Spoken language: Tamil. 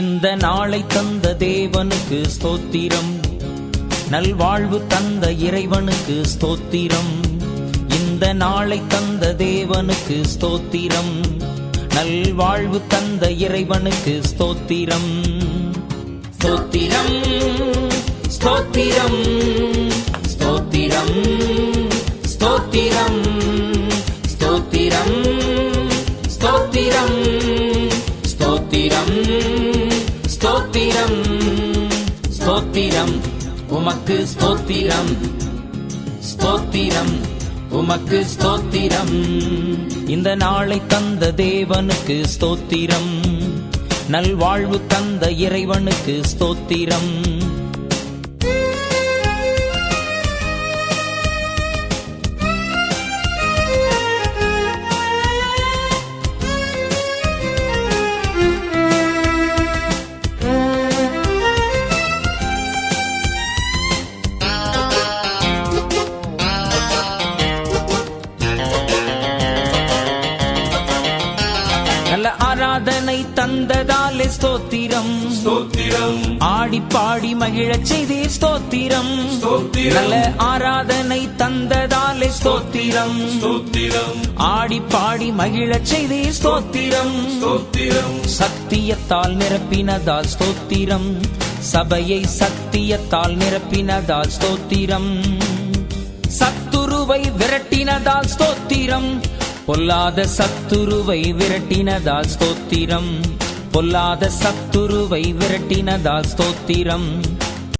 இந்த நாளை தந்த தேவனுக்கு ஸ்தோத்திரம். நல்வாழ்வு தந்த இறைவனுக்கு ஸ்தோத்திரம். இந்த நாளை தந்த தேவனுக்கு ஸ்தோத்திரம். நல்வாழ்வு தந்த இறைவனுக்கு ஸ்தோத்திரம். ஸ்தோத்திரம் ஸ்தோத்திரம் ஸ்தோத்திரம். ஸ்தோத்திரம். ஸ்தோத்திரம். உமக்கு ஸ்தோத்திரம். ஸ்தோத்திரம். உமக்கு ஸ்தோத்திரம். இந்த நாளை தந்த தேவனுக்கு ஸ்தோத்திரம். நல்வாழ்வு தந்த இறைவனுக்கு ஸ்தோத்திரம். நல்ல ஆராதனை தந்ததாலே ஸ்தோத்திரம். ஸ்தோத்திரம். ஆடி பாடி மகிழச் செய்தீர் ஸ்தோத்திரம். நல்ல ஆராதனை தந்ததாலே ஸ்தோத்திரம். ஸ்தோத்திரம். ஆடி பாடி மகிழச் செய்தீர் ஸ்தோத்திரம். ஸ்தோத்திரம். சத்தியத்தால் நிரப்பினதால் ஸ்தோத்திரம். சபையை சத்தியத்தால் நிரப்பினதால் ஸ்தோத்திரம். சத்துருவை விரட்டினதால் ஸ்தோத்திரம். பொல்லாத சத்துருவை விரட்டினதால் ஸ்தோத்திரம். பொல்லாத சத்துருவை விரட்டினதால் ஸ்தோத்திரம்.